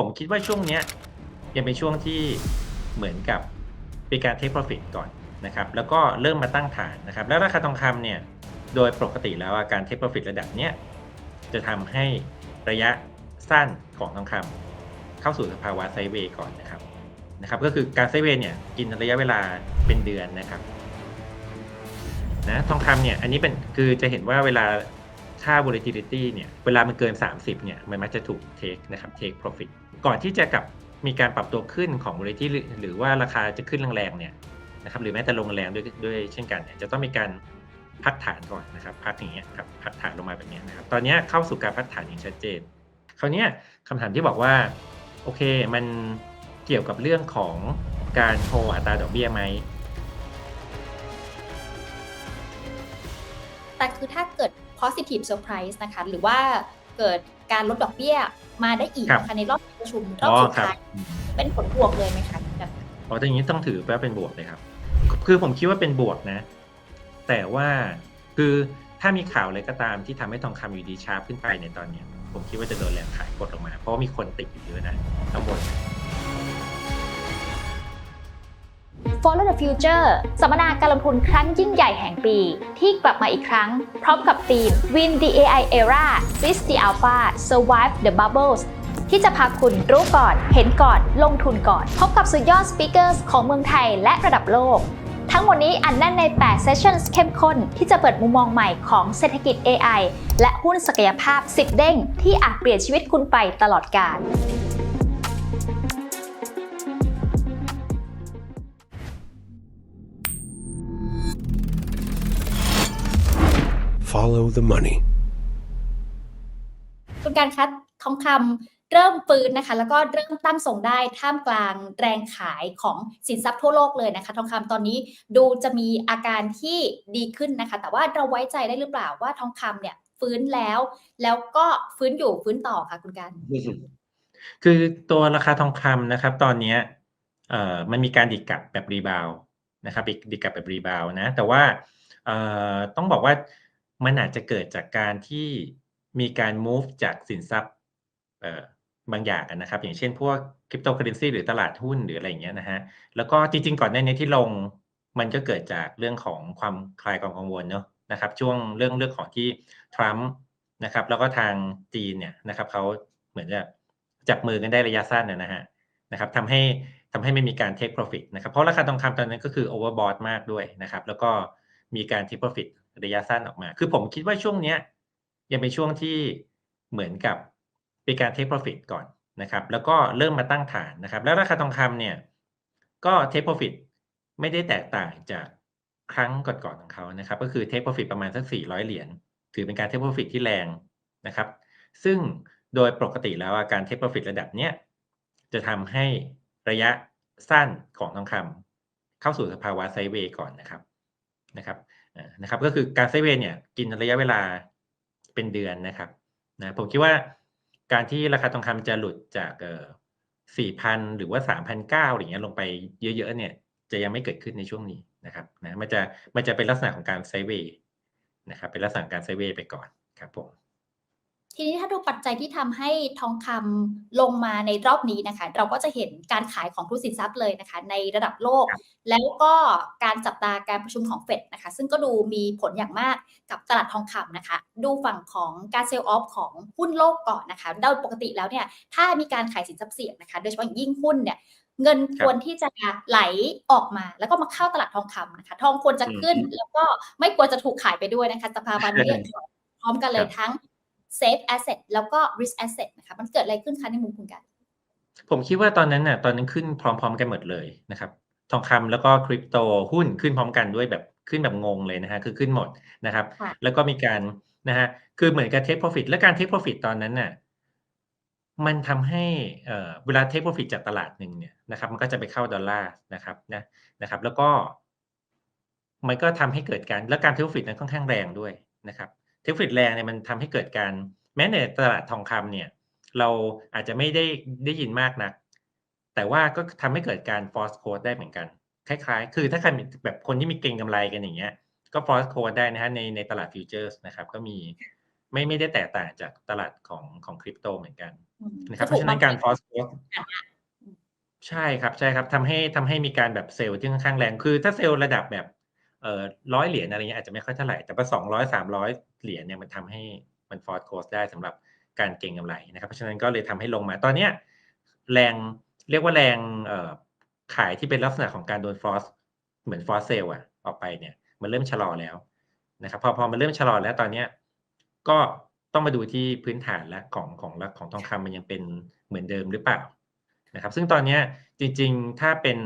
ผมคิดว่าช่วงเนี้ยยังเป็นช่วงที่เหมือนกับเป็นการ take profit ก่อนนะครับแล้วก็เริ่มมาตั้งฐานนะครับ แล้วราคาทองคำเนี่ยโดยปกติแล้วการ take profit ระดับเนี้ยจะทำให้ระยะสั้นของทองคำเข้าสู่สภาวะไซเวย์ก่อนนะครับนะครับ ก็คือการไซเวย์เนี่ยกินระยะเวลาเป็นเดือนนะครับนะทองคำเนี่ยอันนี้เป็นคือจะเห็นว่าเวลาค่า volatility เนี่ยเวลามันเกิน 30เนี่ยมันมักจะถูก take นะครับ take profit ก่อนที่จะกับมีการปรับตัวขึ้นของ volatility หรือว่าราคาจะขึ้นแรงๆเนี่ยนะครับหรือแม้แต่ลงแรงด้วยด้วยเช่นกันเนี่ยจะต้องมีการพักฐานก่อนนะครับพักอย่างเงี้ยครับพักฐานลงมาแบบเนี้ยนะครับตอนนี้เข้าสู่การพักฐานอย่างชัดเจนคราวนี้คำถามที่บอกว่าโอเคมันเกี่ยวกับเรื่องของการโฮอัตราดอกเบี้ยไหมแต่คือถ้าเกิด positive surprise นะคะหรือว่า เกิดการลดดอกเบี้ยมาได้อีกครับนะคะในรอบประชุมรอ๋อบอสุดครับท้ายเป็นผลบวกเลยไหมคะแบบอ๋อแต่อย่างนี้ต้องถือว่าเป็นบวกเลยครับ คือผมคิดว่าเป็นบวกนะ แต่ว่าคือถ้ามีข่าวอะไรก็ตามที่ทำให้ทองคำอยู่ดีชาร์ปขึ้นไปในตอนเนี้ยผมคิดว่าจะโดนแรงขายกดลงมา เพราะว่ามีคนติดอยู่เยอะนะข้างบน Follow the Future สัมมนาการลงทุนครั้งยิ่งใหญ่แห่งปี ที่กลับมาอีกครั้ง พร้อมกับธีม Win the AI Era Seize the Alpha Survive the Bubbles ที่จะพาคุณรู้ก่อน เห็นก่อน ลงทุนก่อน พบกับสุดยอดสปีกเกอร์ของเมืองไทยและระดับโลก ทั้งหมดนี้อันแน่นใน 8 เซสชั่นเข้มข้น ที่จะเปิดมุมมองใหม่ของเศรษฐกิจ AI และหุ้นศักยภาพ 10 เด้ง ที่อาจเปลี่ยนชีวิตคุณไปตลอดกาล Follow the money. คุณการคัดทองคำเริ่มฟื้นนะคะ แล้วก็เริ่มตั้งส่งได้ท่ามกลางแรงขายของสินทรัพย์ทั่วโลกเลยนะคะ ทองคำตอนนี้ดูจะมีอาการที่ดีขึ้นนะคะ แต่ว่าเราไว้ใจได้หรือเปล่าว่าทองคำเนี่ยฟื้นแล้ว แล้วก็ฟื้นอยู่ฟื้นต่อค่ะคุณการคือตัวราคาทองคำนะครับ ตอนเนี้ยเอ่อมันมีการดิดกลับแบบรีบาวนะครับดิดกลับแบบรีบาวนะ แต่ว่าเอ่อต้องบอกว่า มันอาจจะเกิดจากการที่มีการ move จากสินทรัพย์เบางอย่างนะครับ อย่างเช่นพวกคริปโตเคอเรนซีหรือตลาดหุ้นหรืออะไรอย่างเงี้ยนะฮะ แล้วก็จริงๆ ก่อนหน้านี้ที่ลงมันก็เกิดจากเรื่องของความคลายความกังวลเนาะนะครับ ช่วงเรื่องเรื่องของที่ทรัมป์นะครับ แล้วก็ทางจีนเนี่ยนะครับเขาเหมือนจะจับมือกันได้ระยะสั้นนะนะฮะนะครับทำให้ทำให้ไม่มีการ take profit นะครับ เพราะราคาทองคำตอนนั้นก็คือ overbought มากด้วยนะครับ แล้วก็มีการ take profit ระยะสั้นออกมา คือผมคิดว่าช่วงเนี้ยยังเป็นช่วงที่เหมือนกับเป็นการ take profit ก่อนนะครับ แล้วก็เริ่มมาตั้งฐานนะครับ แล้วราคาทองคำเนี่ยก็ take profit ไม่ได้แตกต่างจากครั้งก่อนๆของเขานะครับ ก็คือ take profit ประมาณสัก 400 เหรียญ ถือเป็นการ take profit ที่แรงนะครับ ซึ่งโดยปกติแล้วการ take profit ระดับเนี้ยจะทำให้ระยะสั้นของทองคำเข้าสู่สภาวะไซเวย์ก่อนนะครับนะครับ นะครับก็คือการไซเวนเนี่ยกินระยะเวลาเป็นเดือนนะครับนะผมคิดว่าการที่ราคาทองคำจะหลุดจากเอ่อสี่พันหรือว่าสามพันเก้าอย่างเงี้ยลงไปเยอะๆเนี่ย จะยังไม่เกิดขึ้นในช่วงนี้นะครับนะมันจะมันจะเป็นลักษณะของการไซเวย์นะครับเป็นลักษณะการไซเวย์ไปก่อนครับผม ทีนี้ถ้าดูปัจจัยที่ทำให้ทองคำลงมาในรอบนี้นะคะ เราก็จะเห็นการขายของทุนสินทรัพย์เลยนะคะ ในระดับโลกครับแล้วก็การจับตาการประชุมของเฟดนะคะ ซึ่งก็ดูมีผลอย่างมากกับตลาดทองคำนะคะ ดูฝั่งของการเซลล์ออฟของหุ้นโลกก่อนนะคะโดยปกติแล้วเนี่ยถ้ามีการขายสินทรัพย์เสี่ยงนะคะ โดยเฉพาะอย่างยิ่งหุ้นเนี่ยเงินควรที่จะไหลออกมา แล้วก็มาเข้าตลาดทองคำนะคะ ทองควรจะขึ้นแล้วก็ไม่ควรจะถูกขายไปด้วยนะคะสภาวะนี้เลยพร้อมกันเลยทั้ง safe asset แล้วก็ risk asset นะคะมันเกิดอะไรขึ้นคะในมุมคุณกัน ผมคิดว่าตอนนั้นน่ะตอนนั้นขึ้นพร้อมๆกันหมดเลยนะครับทองคำแล้วก็คริปโตหุ้นขึ้นพร้อมกันด้วยแบบขึ้นแบบงงเลยนะฮะคือขึ้นหมดนะครับค่ะแล้วก็มีการนะฮะคือเหมือนกับ take profit และการ take profit ตอนนั้นน่ะมันทำให้เอ่อเวลา take profit จากตลาดหนึ่งเนี่ยนะครับ มันก็จะไปเข้าดอลลาร์นะครับนะนะครับ แล้วก็ มันก็ทำให้เกิดการและการ take profit นั้นค่อนข้างแรงด้วยนะครับ take profit แรงเนี่ยมันทำให้เกิดการ แม้ในตลาดทองคำเนี่ยเราอาจจะไม่ได้ได้ยินมากนัก แต่ว่าก็ทำให้เกิดการ force code ได้เหมือนกัน คล้ายๆ คือถ้าใครมีแบบคนที่มีเก็งกำไรกันอย่างเงี้ย ก็ force code ได้นะฮะในในตลาดฟิวเจอร์สนะครับก็มีไม่ไม่ได้แตกต่างจากตลาดของของคริปโตเหมือนกันอืมนะครับเพราะฉะนั้นการ force growth อะใช่ครับใช่ครับทำให้ทำให้มีการแบบเซลล์ที่ค่อนข้างแรงคือถ้าเซลล์ระดับแบบเอ่อ ร้อยเหรียญอะไรเงี้ยอาจจะไม่ค่อยเท่าไหร่ แต่ว่าสองร้อยสามร้อยเหรียญเนี่ยมันทำให้มันฟอร์ดโคสได้สำหรับการเก็งกำไรนะครับ เพราะฉะนั้นก็เลยทำให้ลงมาตอนเนี้ยแรงเรียกว่าแรงเอ่อขายที่เป็นลักษณะของการโดนฟอสเหมือนฟอสเซลอะออกไปเนี่ยมันเริ่มชะลอแล้วนะครับพอพอมันเริ่มชะลอแล้วตอนเนี้ยก็ต้องมาดูที่พื้นฐานแล้วของของของทองคำมันยังเป็นเหมือนเดิมหรือเปล่านะครับ ซึ่งตอนเนี้ยจริง ๆ ถ้าเป็น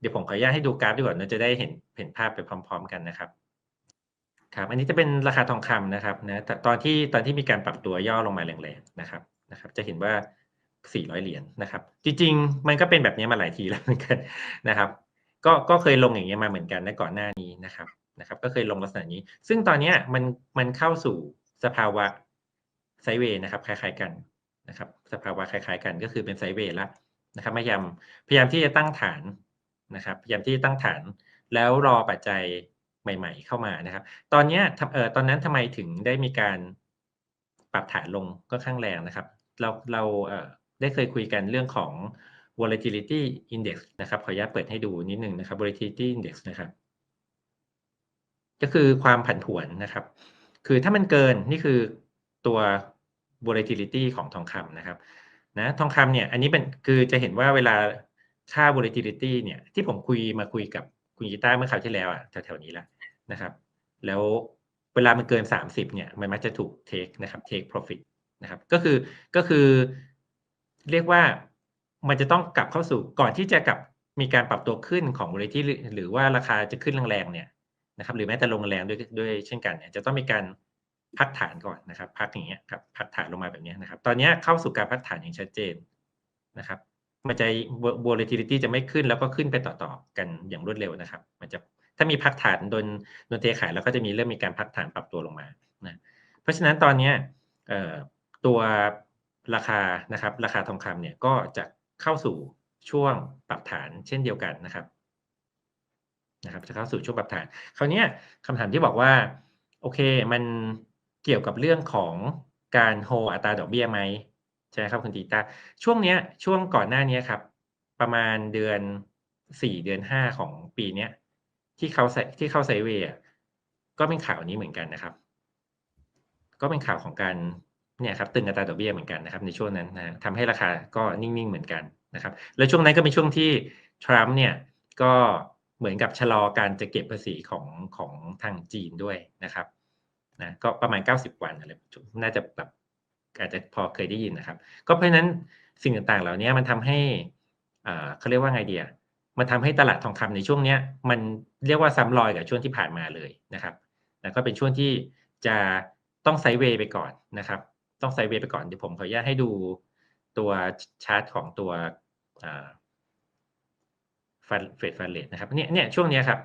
เดี๋ยวผมขออนุญาตให้ดูกราฟดีกว่าเราจะได้เห็นเห็นภาพไปพร้อม ๆ กันนะครับ ครับ อันนี้จะเป็นราคาทองคำนะครับนะตตอนที่ตอนที่มีการปรับตัวย่อลงมาแรงๆนะครับนะครับ จะเห็นว่า 400 เหรียญนะครับ จริง ๆ มันก็เป็นแบบนี้มาหลายทีแล้วเหมือนกันนะครับ ก็ก็เคยลงอย่างเงี้ยมาเหมือนกันในก่อนหน้านี้นะครับนะครับ ก็เคยลงลักษณะนี้ ซึ่งตอนเนี้ยมันมันเข้าสู่สภาวะไซเวย์นะครับ คล้าย ๆกันนะครับ สภาวะคล้าย ๆ กันก็คือเป็นไซเวย์ละนะครับพยายามพยายามที่จะตั้งฐาน นะครับพยายามที่จะตั้งฐานแล้วรอปัจจัยใหม่ ๆ เข้ามานะครับ ตอนนี้เออตอนนั้นทำไมถึงได้มีการปรับฐานลงก็ข้างแรงนะครับ เราเราเออได้เคยคุยกันเรื่องของ volatility index นะครับ ขออนุญาตเปิดให้ดูนิดนึงนะครับ volatility index นะครับ ก็คือความผันผวนนะครับ คือถ้ามันเกินนี่คือตัว volatility ของทองคำนะครับ นะ ทองคำเนี่ย อันนี้เป็นคือจะเห็นว่าเวลา ค่า volatility เนี่ย ที่ผมคุยมาคุยกับคุณกีตาร์เมื่อคราวที่แล้วอะแถวๆนี้แหละนะครับ แล้วเวลามันเกิน 30เนี่ย มันมักจะถูก take นะครับ take profit นะครับ ก็คือก็คือเรียกว่ามันจะต้องกลับเข้าสู่ก่อนที่จะกลับมีการปรับตัวขึ้นของ volatility หรือว่าราคาจะขึ้นแรงๆเนี่ยนะครับหรือแม้แต่ลงแรงด้วยด้วยเช่นกันเนี่ยจะต้องมีการพักฐานก่อนนะครับ พักอย่างเงี้ยครับพักฐานลงมาแบบนี้นะครับ ตอนนี้เข้าสู่การพักฐานอย่างชัดเจนนะครับ มันจะ volatility จะไม่ขึ้นแล้วก็ขึ้นไปต่อๆกันอย่างรวดเร็วนะครับ มันจะถ้ามีพักฐานโดนโดนเทขายแล้วก็จะมีเริ่มมีการพักฐานปรับตัวลงมานะเพราะฉะนั้นตอนนี้ตัวราคานะครับ ราคาทองคำเนี่ยก็จะเข้าสู่ช่วงปรับฐานเช่นเดียวกันนะครับนะครับ จะเข้าสู่ช่วงปรับฐาน คราวนี้คำถามที่บอกว่าโอเคมันเกี่ยวกับเรื่องของการโฮอัตราดอกเบี้ยไหม ใช่ไหมครับคุณตีตาช่วงเนี้ย ช่วงก่อนหน้านี้ครับ ประมาณเดือนสี่เดือนห้าของปีเนี้ยที่เขาใส่ที่เข้าไซเวย์ก็เป็นข่าวนี้เหมือนกันนะครับ ก็เป็นข่าวของการเนี่ยครับตึงอัตราดอกเบี้ยเหมือนกันนะครับ ในช่วงนั้นนะทำให้ราคาก็นิ่งๆเหมือนกันนะครับ แล้วช่วงนั้นก็เป็นช่วงที่ทรัมป์เนี่ยก็เหมือนกับชะลอการจะเก็บภาษีของของทางจีนด้วยนะครับนะก็ประมาณ 90 วันอะไรน่าจะแบบ อาจจะพอเคยได้ยินนะครับ ก็เพราะฉะนั้นสิ่งต่างๆ เหล่านี้มันทำให้อ่าเขาเรียกว่าไงเดียมันทำให้ตลาดทองคำในช่วงเนี้ยมันเรียกว่าซ้ำรอยกับช่วงที่ผ่านมาเลยนะครับแล้วก็เป็นช่วงที่จะต้องไซเวย์ไปก่อนนะครับ ต้องไซเวย์ไปก่อนเดี๋ยวผมขออนุญาตให้ดูตัวชาร์ตของตัวฟันเฟดฟันเลทนะครับเนี่ยเนี่ยช่วงนี้ครับ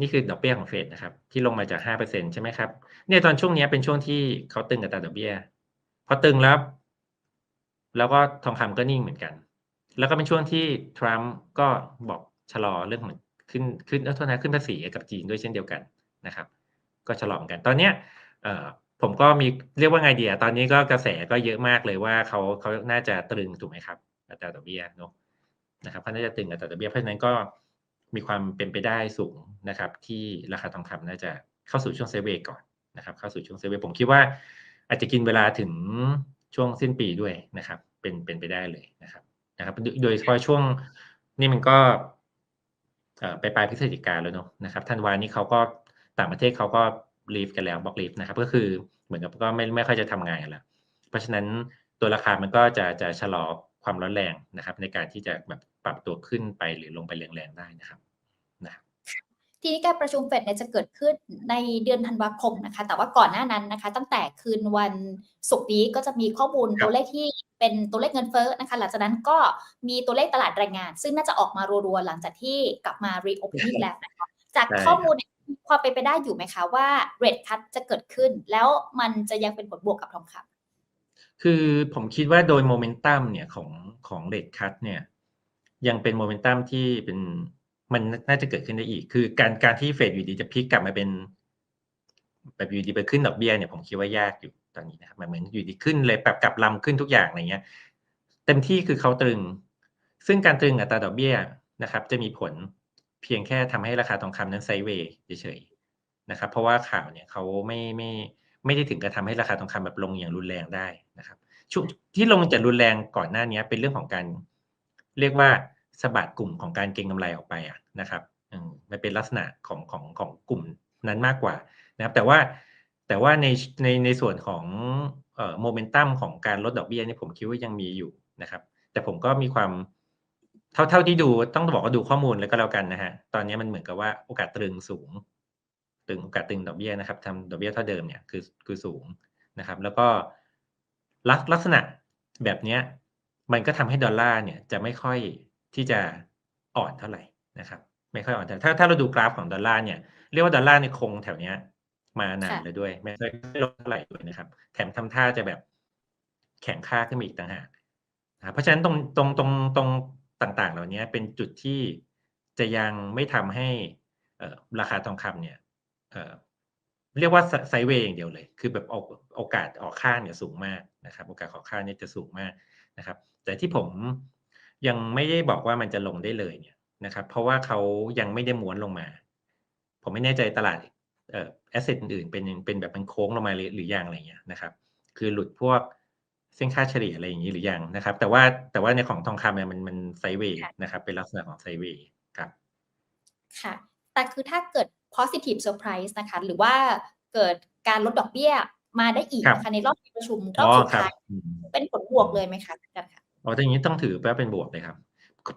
นี่คือดอกเบี้ยของเฟดนะครับ ที่ลงมาจากห้าเปอร์เซ็นใช่ไหมครับเนี่ยตอนช่วงนี้เป็นช่วงที่เขาตึงอับตาดอกเบี้ย พอตึงแล้ว แล้วก็ทองคำก็นิ่งเหมือนกัน แล้วก็เป็นช่วงที่ทรัมป์ก็บอกชะลอเรื่องเหมือนขึ้นขึ้นเออโทษนะขึ้นภาษีกับจีนด้วยเช่นเดียวกันนะครับ ก็ชะลอเหมือนกัน ตอนเนี้ยผมก็มีเรียกว่าไงเดีอะตอนนี้ก็กระแสก็เยอะมากเลยว่าเขาเขาน่าจะตรึงถูกไหมครับอัตราดอกเบี้ยเนาะนะครับเขาน่าจะตึงอัตราดอกเบี้ยเพราะฉะนั้นก็มีความเป็นไปได้สูงนะครับ ที่ราคาทองคำน่าจะเข้าสู่ช่วงเซเวก่อนนะครับ เข้าสู่ช่วงเซเวผมคิดว่า อาจจะกินเวลาถึงช่วงสิ้นปีด้วยนะครับ เป็นเป็นไปได้เลยนะครับ นะครับ โดยเฉพาะช่วงนี่มันก็ไปปลายพฤศจิกาแล้วเนาะนะครับธันวานี้เขาก็ต่างประเทศเขาก็ลีฟกันแล้วบอกลีฟนะครับ ก็คือเหมือนกับก็ไม่ไม่ค่อยจะทำงานแล้ว เพราะฉะนั้นตัวราคามันก็จะจะชะลอความร้อนแรงนะครับ ในการที่จะแบบปรับตัวขึ้นไปหรือลงไปแรงๆได้นะครับนะ ทีนี้การประชุมเฟดเนี่ยจะเกิดขึ้นในเดือนธันวาคมนะคะ แต่ว่าก่อนหน้านั้นนะคะ ตั้งแต่คืนวันศุกร์นี้ก็จะมีข้อมูลตัวเลขที่เป็นตัวเลขเงินเฟ้อนะคะ หลังจากนั้นก็มีตัวเลขตลาดแรงงาน ซึ่งน่าจะออกมารัวๆหลังจากที่กลับมา reopening แล้วนะคะจากข้อมูลความเป็นไปได้อยู่ไหมคะว่าเรทคัตจะเกิดขึ้น แล้วมันจะยังเป็นผลบวกกับทองคำคือผมคิดว่าโดยโมเมนตัมเนี่ยของของเรทคัตเนี่ยยังเป็นโมเมนตัมที่เป็น มันน่าจะเกิดขึ้นได้อีก คือการการที่เฟดอยู่ดีจะพลิกกลับมาเป็น แบบอยู่ดีไปขึ้นดอกเบี้ยเนี่ยผมคิดว่ายากอยู่ตอนนี้นะครับมันเหมือนอยู่ดีขึ้นเลยแบบกลับลำขึ้นทุกอย่างอะไรเงี้ย เต็มที่คือเขาตรึง ซึ่งการตรึงอัตราดอกเบี้ยนะครับ จะมีผลเพียงแค่ทำให้ราคาทองคำนั้นไซเวย์เฉยๆนะครับ เพราะว่าข่าวเนี่ยเขาไม่ไม่ไม่ได้ถึงกับทำให้ราคาทองคำแบบลงอย่างรุนแรงได้นะครับช่วงที่ลงจะรุนแรงก่อนหน้านี้เป็นเรื่องของการเรียกว่า สะบัดกลุ่มของการเก็งกำไรออกไปอะนะครับมันเป็นลักษณะของของของกลุ่มนั้นมากกว่านะครับ แต่ว่าแต่ว่าในในในส่วนของโมเมนตัมของการลดดอกเบี้ยนี่ผมคิดว่ายังมีอยู่นะครับ แต่ผมก็มีความเท่าเท่าที่ดูต้องบอกว่าดูข้อมูลแล้วก็แล้วกันนะฮะตอนนี้มันเหมือนกับว่าโอกาสตรึงสูง ตึงโอกาสตึงดอกเบี้ยนะครับทำดอกเบี้ยเท่าเดิมเนี่ยคือคือสูงนะครับ แล้วก็ลักลักษณะแบบเนี้ยมันก็ทำให้ดอลลาร์เนี่ยจะไม่ค่อย ที่จะอ่อนเท่าไหร่นะครับ ไม่ค่อยอ่อนเท่าถ้าถ้าเราดูกราฟของดอลลาร์เนี่ยเรียกว่าดอลลาร์เนี่ยคงแถวเนี้ย มานานค่ะเลยด้วย ไม่ค่อยลดเท่าไหร่ด้วยนะครับ แถมทำท่าจะแบบแข็งค่าขึ้นมาอีกต่างหากนะครับเพราะฉะนั้นตรงตรงตรงตรงต่าง ๆ เหล่านี้เป็นจุดที่จะยังไม่ทำให้เอ่อราคาทองคำเนี่ยเอ่อเรียกว่าไซด์เวย์อย่างเดียวเลย คือแบบโอกโอกาสออกข้างเนี่ยสูงมากนะครับ โอกาสออกข้างเนี่ยจะสูงมากนะครับ แต่ที่ผม ยังไม่ได้บอกว่ามันจะลงได้เลยเนี่ยนะครับ เพราะว่าเขายังไม่ได้ม้วนลงมา ผมไม่แน่ใจตลาดเอ่อแอสเซทอื่นๆเป็นเป็นแบบมันโค้งลงมาหรือหรือยังอะไรเงี้ยนะครับ คือหลุดพวกเส้นค่าเฉลี่ยอะไรอย่างนี้หรือยังนะครับ แต่ว่าแต่ว่าในของทองคำเนี่ยมันมันไซด์เวย์นะครับ เป็นลักษณะของไซด์เวย์ครับ ค่ะ แต่คือถ้าเกิด positive surprise นะคะ หรือว่าเกิดการลดดอกเบี้ยมาได้อีกครับนะคะในรอบประชุมรอ๋อบอสุดครับท้ายอืมเป็นผลบวกเลยไหมคะอาจารย์คะ อ๋อแต่อย่างนี้ต้องถือว่าเป็นบวกเลยครับ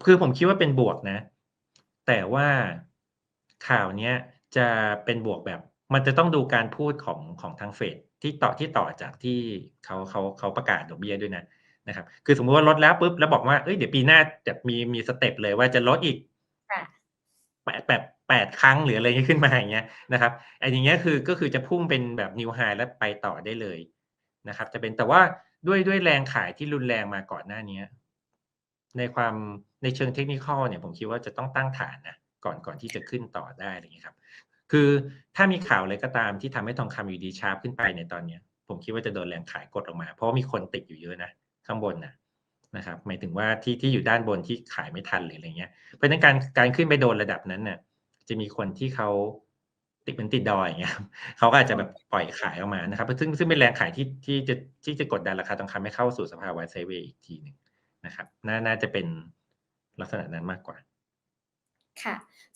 คือผมคิดว่าเป็นบวกนะ แต่ว่าข่าวเนี้ยจะเป็นบวกแบบ มันจะต้องดูการพูดของของทางเฟดที่ต่อที่ต่อจากที่เขาเขาเขาประกาศดอกเบี้ยด้วยนะนะครับ คือสมมุติว่าลดแล้วปุ๊บแล้วบอกว่าเอ้ยเดี๋ยวปีหน้าจะมีมีสเต็ปเลยว่าจะลดอีกค่ะแปดแปดแปดครั้งหรืออะไรเงี้ยขึ้นมาอย่างเงี้ยนะครับไอ้อย่างเงี้ยคือก็คือจะพุ่งเป็นแบบนิวไฮแล้วไปต่อได้เลยนะครับ จะเป็นแต่ว่า ด้วยด้วยแรงขายที่รุนแรงมาก่อนหน้านี้ในความในเชิงเทคนิคเนี่ยผมคิดว่าจะต้องตั้งฐานนะก่อนก่อนที่จะขึ้นต่อได้อะไรเงี้ยครับ คือถ้ามีข่าวอะไรก็ตามที่ทำให้ทองคำอยู่ดีชาร์ปขึ้นไปในตอนเนี้ย ผมคิดว่าจะโดนแรงขายกดออกมา เพราะมีคนติดอยู่เยอะนะข้างบนนะนะครับ หมายถึงว่าที่ที่อยู่ด้านบนที่ขายไม่ทันหรืออะไรเงี้ยเพราะฉะนั้นการการขึ้นไปโดนระดับนั้นเนี่ยจะมีคนที่เขา ติดเป็นติดดอยอย่างเงี้ยครับเขาก็อาจจะแบบปล่อยขายออกมานะครับ ซึ่งซึ่งเป็นแรงขายที่ที่จะที่จะกดดันราคาทองคำให้เข้าสู่สภาวะไซด์เวย์อีกทีหนึ่งนะครับน่าน่าจะเป็นลักษณะนั้นมากกว่า ค่ะ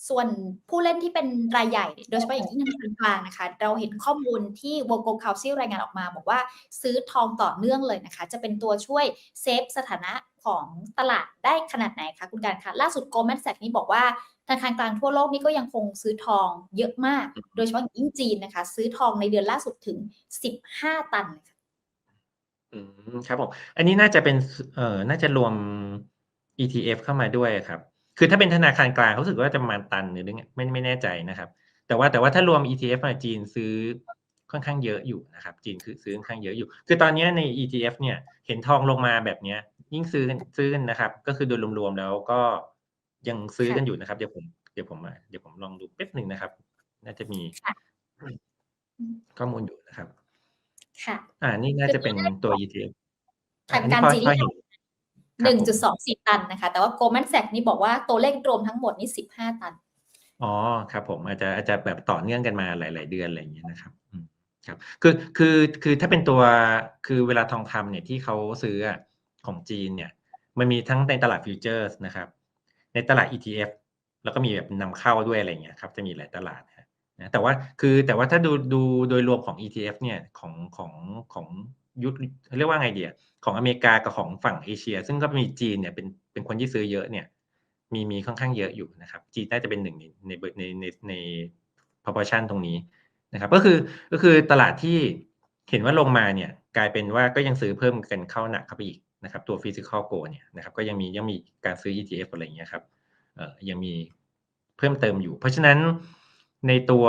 ส่วนผู้เล่นที่เป็นรายใหญ่ โดยเฉพาะอย่างที่ธนาคารกลางนะคะ เราเห็นข้อมูลที่ w o g o Council รายงานออกมา บอกว่าซื้อทองต่อเนื่องเลยนะคะ จะเป็นตัวช่วยเซฟสถานะของตลาดได้ขนาดไหนคะคุณการคะล่าสุด Goldman Sachs นี่บอกว่า ธนาคารกลางทั่วโลกนี่ก็ยังคงซื้อทองเยอะมาก โดยเฉพาะอย่างยิ่งจีนนะคะ ซื้อทองในเดือนล่าสุดถึง 15 ตันเลยค่ะอืมครับผม อันนี้น่าจะเป็นเอ่อน่าจะรวม ETF เข้ามาด้วยครับ คือถ้าเป็นธนาคารกลางเขารู้สึกว่าจะประมาณตันหรือไงไม่ไม่แน่ใจนะครับ แต่ว่าแต่ว่าถ้ารวม ETF มาจีนซื้อค่อนข้างเยอะอยู่นะครับ จีนคือซื้อค่อนข้างเยอะอยู่ คือตอนนี้ใน ETF เนี่ยเห็นทองลงมาแบบเนี้ย ยิ่งซื้อกันซื้อกันนะครับ ก็คือโดยรวมๆแล้วก็ ยังซื้อกันอยู่นะครับ เดี๋ยวผมเดี๋ยวผมมาเดี๋ยวผมลองดูแป๊บหนึ่งนะครับ น่าจะมีค่ะข้อมูลอยู่นะครับ ค่ะ อ่า นี่น่าจะเป็นตัว ETF ทางอันกานี้รพอจีนพอเห็นครับผม1.24ตันนะคะ แต่ว่า Goldman Sachs นี่บอกว่าตัวเลขรวมทั้งหมดนี่15ตัน อ๋อ ครับผมอาจจะอาจจะแบบต่อเนื่องกันมาหลาย ๆ เดือนอะไรอย่างเงี้ยนะครับอืมครับ คือคือคือถ้าเป็นตัวคือเวลาทองคำเนี่ยที่เขาซื้ออะของจีนเนี่ย มันมีทั้งในตลาดฟิวเจอร์สนะครับ ในตลาด ETF แล้วก็มีแบบนำเข้าด้วยอะไรเงี้ยครับจะมีหลายตลาดนะฮะนะแต่ว่าคือแต่ว่าถ้าดูดูโดยรวมของ ETF เนี่ยของของของยุทธเรียกว่าไงเดียของอเมริกากับของฝั่งเอเชีย ซึ่งก็มีจีนเนี่ยเป็นเป็นคนที่ซื้อเยอะเนี่ยมีมีค่อนข้างเยอะอยู่นะครับ จีนน่าจะเป็นหนึ่งในในในในใน proportion ตรงนี้นะครับ ก็คือก็คือตลาดที่เห็นว่าลงมาเนี่ยกลายเป็นว่าก็ยังซื้อเพิ่มกันเข้าหนักเข้าไปอีก นะครับตัว physical go เนี่ยนะครับก็ยังมียังมีการซื้อ ETF อะไรอย่างเงี้ยครับเอ่อยังมีเพิ่มเติมอยู่ เพราะฉะนั้นในตัว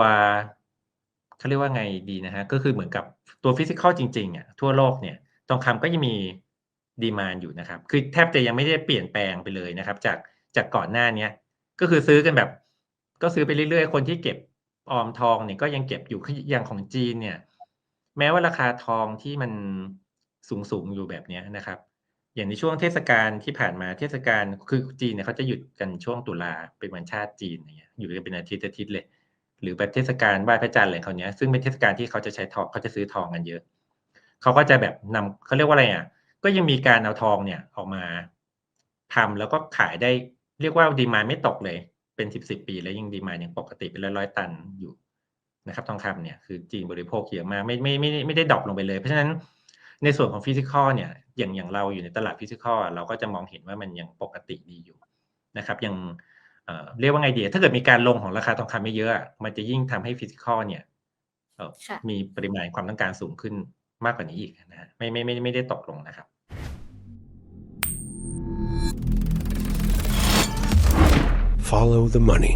เขาเรียกว่าไงดีนะฮะก็คือเหมือนกับตัว physical จริงๆอะทั่วโลกเนี่ยทองคำก็ยังมีดีมานอยู่นะครับ คือแทบจะยังไม่ได้เปลี่ยนแปลงไปเลยนะครับ จากจากก่อนหน้าเนี้ยก็คือซื้อกันแบบ ก็ซื้อไปเรื่อยๆ คนที่เก็บออมทองเนี่ยก็ยังเก็บอยู่คืออย่างของจีนเนี่ย แม้ว่าราคาทองที่มันสูงสูงๆอยู่แบบเนี้ยนะครับ อย่างในช่วงเทศกาลที่ผ่านมาเทศกาลคือจีนเนี่ยเขาจะหยุดกันช่วงตุลาเป็นวันชาติจีนอย่างเงี้ยอยู่กันเป็นอาทิตย์อาทิตย์เลย หรือแบบเทศกาลไหว้พระจันทร์อะไรเขาเนี้ยซึ่งเป็นเทศกาลที่เขาจะใช้ทองเขาจะซื้อทองกันเยอะเขาก็จะแบบนำเขาเรียกว่าอะไรอะก็ยังมีการเอาทองเนี่ยออกมาทำแล้วก็ขายได้เรียกว่าดีมาไม่ตกเลย เป็นสิบสิบปีแล้วยังดีมายังปกติเป็นร้อยร้อยตันอยู่นะครับ ทองคำเนี่ยคือจีนบริโภคเยอะมากไม่ไม่ไม่ไม่ได้ดรอปลงไปเลย เพราะฉะนั้น ในส่วนของฟิสิกอลเนี่ยอย่างอย่างเราอยู่ในตลาดฟิสิกอลเราก็จะมองเห็นว่ามันยังปกติดีอยู่นะครับยังเอ่อเรียกว่าไงดีถ้าเกิดมีการลงของราคาทองคำไม่เยอะอะมันจะยิ่งทำให้ฟิสิกอลเนี่ยเอ่อค่ะมีปริมาณความต้องการสูงขึ้นมากกว่านี้อีกนะฮะไม่ไม่ไม่ไม่ได้ตกลงนะครับ Follow the money.